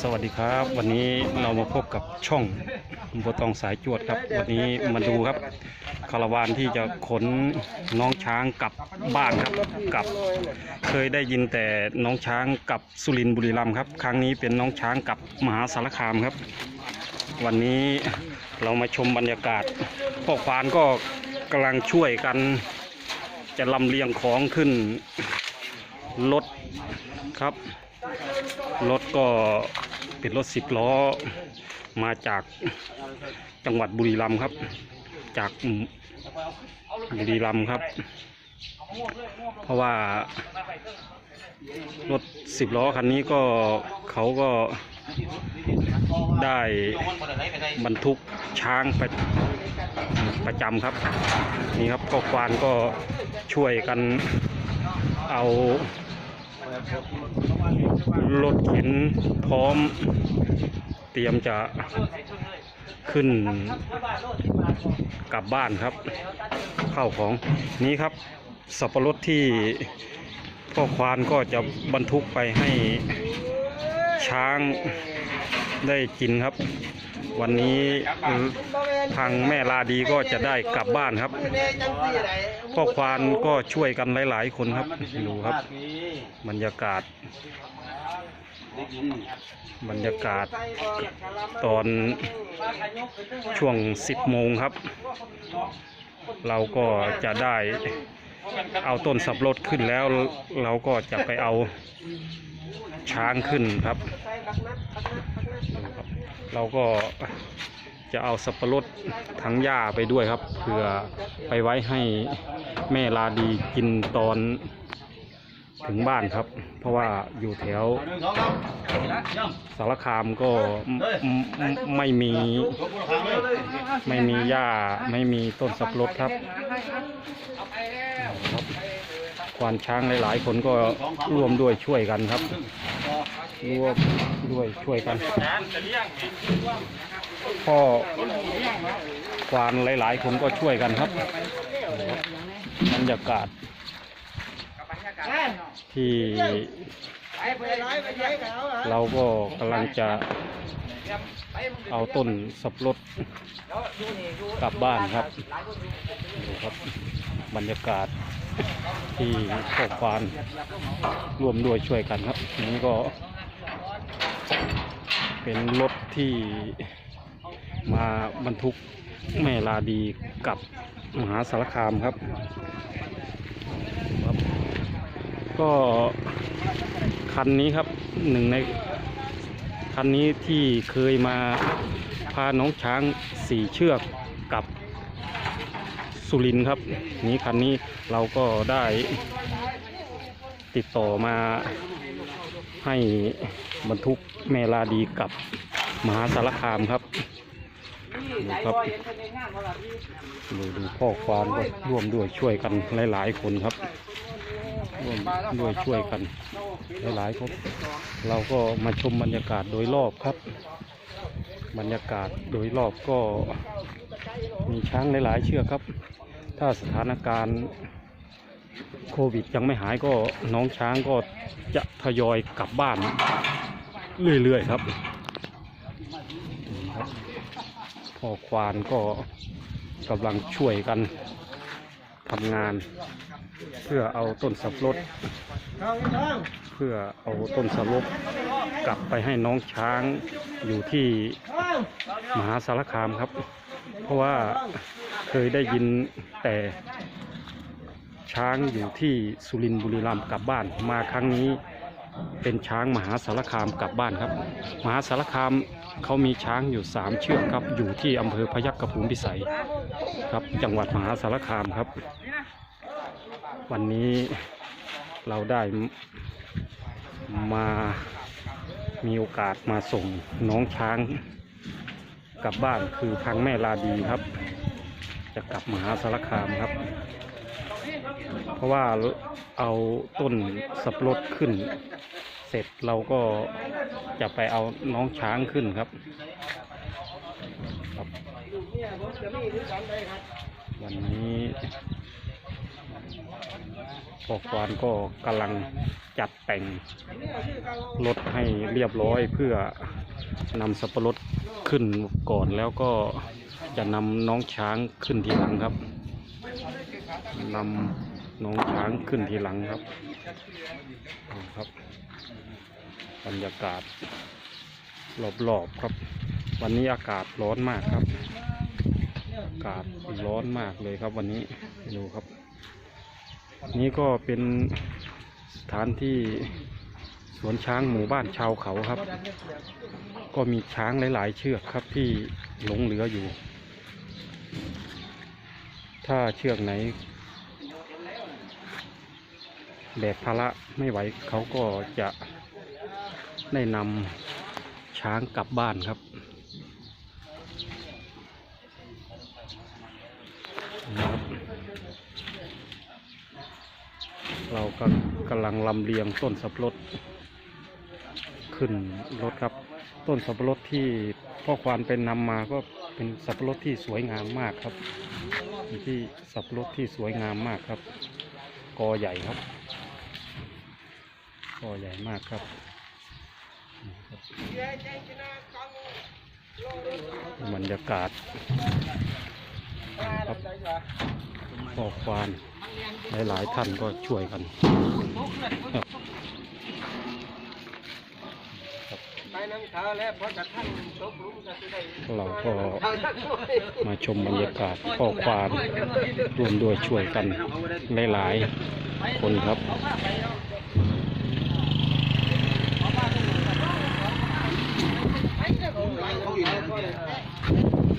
สวัสดีครับ วันนี้เรามาพบกับช่องบัวตองสายจวดครับ วันนี้มาดูครับคาราวานที่จะขนน้องช้างกลับบ้านครับกลับ เคยได้ยินแต่น้องช้างกลับสุรินทร์บุรีรัมย์ครับ ครั้งนี้เป็นน้องช้างกลับมหาสารคามครับ วันนี้เรามาชมบรรยากาศพ่อควานก็กำลังช่วยกัน จะลำเลียงของขึ้นรถ ครับ รถก็เป็นรถสิบล้อ มาจากจังหวัดบุรีรัมย์ครับ จากบุรีรัมย์ครับ เพราะว่ารถสิบล้อคันนี้ก็เขาก็ได้บรรทุกช้างไปประจำครับ นี่ครับพ่อควานก็ช่วยกันเอา รถเข็นพร้อม เตรียมจะขึ้นกลับบ้านครับเข้าของนี้ครับ สับปะรดที่พ่อควานก็จะบรรทุกไปให้ช้างได้กินครับ วันนี้ทางแม่ลาดีก็จะได้กลับบ้านครับ พ่อควานก็ช่วยกันหลายๆ คนครับดูครับ บรรยากาศ บรรยากาศตอนช่วง10โมงครับ เราก็จะได้เอาต้นสับรถขึ้นแล้วเราก็จะไปเอาช้างขึ้นครับ เราก็ จะเอาสับปะรดทั้งหญ้าไปด้วยครับเพื่อไปไว้ให้แม่ลาดีกินตอนถึงบ้านครับ เพราะว่าอยู่แถวสารคามก็ไม่มีไม่มีหญ้าไม่มีต้นสับปะรดครับครับควานช้างหลายๆ คนก็ร่วมด้วยช่วยกันครับ ร่วมด้วยช่วยกัน พ่อควานหลายๆ คนก็ช่วยกันครับบรรยากาศ ที่เราก็กำลังจะเอาต้นสับรดกลับบ้านครับดูครับ บรรยากาศที่พ่อควานร่วมด้วยช่วยกันครับ นี้ก็ เป็นรถที่มาบรรทุกแม่ลาดีกับมหาสารคามครับครับ ก็คันนี้ครับหนึ่งในคันนี้ที่เคยมาพาน้องช้างสี่เชือกกับสุรินครับ นี้คันนี้เราก็ได้ติดต่อมา ให้บรรทุกแมลาดีกับมหาสารคามครับดูครับดูดูพ่อความก็ร่วมด้วยช่วยกันหลาย ๆ คนครับ ร่วมด้วยช่วยกัน หลายๆคนเราก็มาชมบรรยากาศโดยรอบครับ บรรยากาศโดยรอบก็มีช้างหลาย ๆ เชือกครับ ถ้าสถานการณ์ โควิดยังไม่หายก็น้องช้างก็จะทยอยกลับบ้าน เรื่อยๆครับพ่อควานก็กำลังช่วยกันทำงาน เพื่อเอาต้นสับปะรดเพื่อเอาต้นสับปะรดกลับไปให้น้องช้างอยู่ที่มหาสารคามครับ เพราะว่าเคยได้ยินแต่ ช้างอยู่ที่สุรินทร์บุรีรัมย์กลับบ้าน มาครั้งนี้เป็นช้างมหาสารคามกลับบ้านครับ มหาสารคามเขามีช้างอยู่สามเชือกครับ อยู่ที่อำเภอพยัคฆภูมิพิสัยครับ จังหวัดมหาสารคามครับ วันนี้เราได้มามีโอกาสมาส่งน้องช้างกลับบ้านคือพังแม่ลาดีครับ จะกลับมหาสารคามครับ เพราะว่าเอาต้นสับปะรดขึ้น เสร็จเราก็จะไปเอาน้องช้างขึ้นครับครับ วันนี้พ่อควานก็กำลังจัดแต่งรถให้เรียบร้อยเพื่อนำสับปะรดขึ้นก่อนแล้วก็จะนำน้องช้างขึ้นทีหลังครับ นำน้องช้างขึ้นทีหลังครับครับ บรรยากาศรอบๆครับ วันนี้อากาศร้อนมากครับ อากาศร้อนมากเลยครับ วันนี้ดูครับ นี่ก็เป็นสถานที่สวนช้างหมู่บ้านชาวเขาครับ ก็มีช้างหลาย ๆ เชือกครับที่หลงเหลืออยู่ ถ้าเชือกไหน แบกภาระไม่ไหวเขาก็จะได้นำช้างกลับบ้านครับ เราก็กำลังลำเลียงต้นสับปะรดขึ้นรถครับ ต้นสับปะรดที่พ่อควานเป็นนำมาก็เป็นสับปะรดที่สวยงามมากครับ ที่สับปะรดที่สวยงามมากครับ กอใหญ่ครับ กอใหญ่มากครับบรรยากาศครับพ่อควานหลายๆท่านก็ช่วยกันครับเราก็มาชมบรรยากาศพ่อควานร่วมด้วยช่วยกันหลายๆคนครับ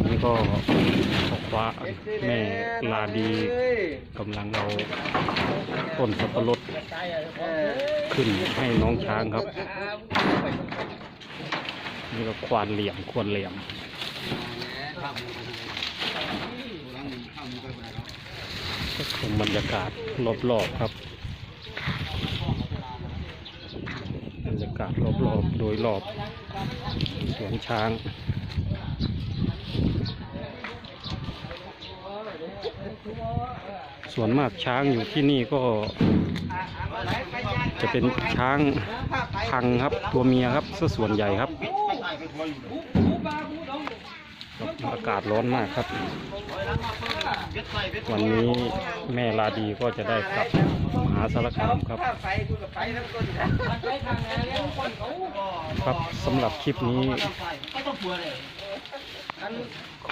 นี่ ก็พ่อควาแม่ลาดีกำลังเอาต้นสับปะรดขึ้นให้น้องช้างครับ นี่ก็ควานเหลี่ยมควรเหลี่ยมก็ชมบรรยากาศรอบๆครับ บรรยากาศรอบๆโดยรอบสวนช้าง ส่วนมากช้างอยู่ที่นี่ก็จะเป็นช้างพังครับ ตัวเมียครับซะส่วนใหญ่ครับ อากาศร้อนมากครับ วันนี้แม่ลาดีก็จะได้กลับมหาสารคามครับ ครับสำหรับคลิปนี้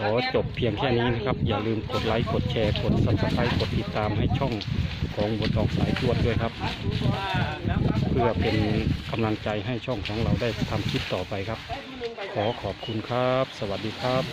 องกลัวเลยขอจบเพียงแค่นี้นะครับ อย่าลืมกดไลค์ กดแชร์ กด subscribe กดติดตามให้ช่องของบนออกสายตรวจด้วยครับ เพื่อเป็นกำลังใจให้ช่องของเราได้ทำคลิปต่อไปครับ ขอขอบคุณครับ สวัสดีครับ